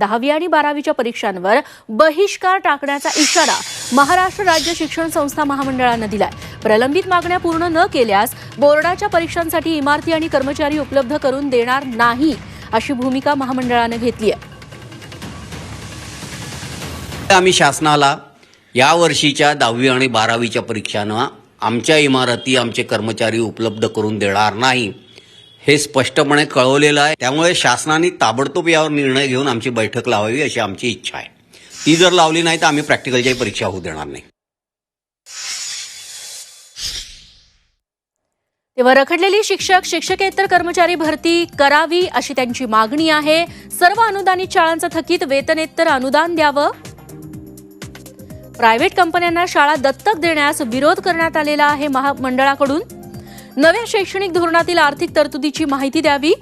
दहावी आणि बारावीच्या परीक्षांवर बहिष्कार टाकण्याचा इशारा महाराष्ट्र राज्य शिक्षण संस्था महामंडळानं दिलाय. प्रलंबित मागण्या पूर्ण न केल्यास बोर्डाच्या परीक्षांसाठी इमारती आणि कर्मचारी उपलब्ध करून देणार नाही अशी भूमिका महामंडळानं घेतली आहे आम्ही शासनाला या वर्षीच्या दहावी आणि बारावीच्या परीक्षांना आमच्या इमारती आमचे कर्मचारी उपलब्ध करून देणार नाही. हे स्पष्टपणे कळवलेलं आहे. त्यामुळे शासनाने ताबडतोब यावर निर्णय घेऊन आमची बैठक लावावी अशी आमची इच्छा आहे. ती जर लावली नाही तर आम्ही प्रॅक्टिकलच्याही परीक्षा होऊ देणार नाही. तेव्हा रखडलेली शिक्षक शिक्षकेतर कर्मचारी भरती करावी अशी त्यांची मागणी आहे. सर्व अनुदानित शाळांचं थकीत वेतनेतर अनुदान द्यावं. प्रायव्हेट कंपन्यांना शाळा दत्तक देण्यास विरोध करण्यात आलेला आहे महामंडळाकडून. नव्या शैक्षणिक धोरणातील आर्थिक तरतुदीची माहिती द्यावी?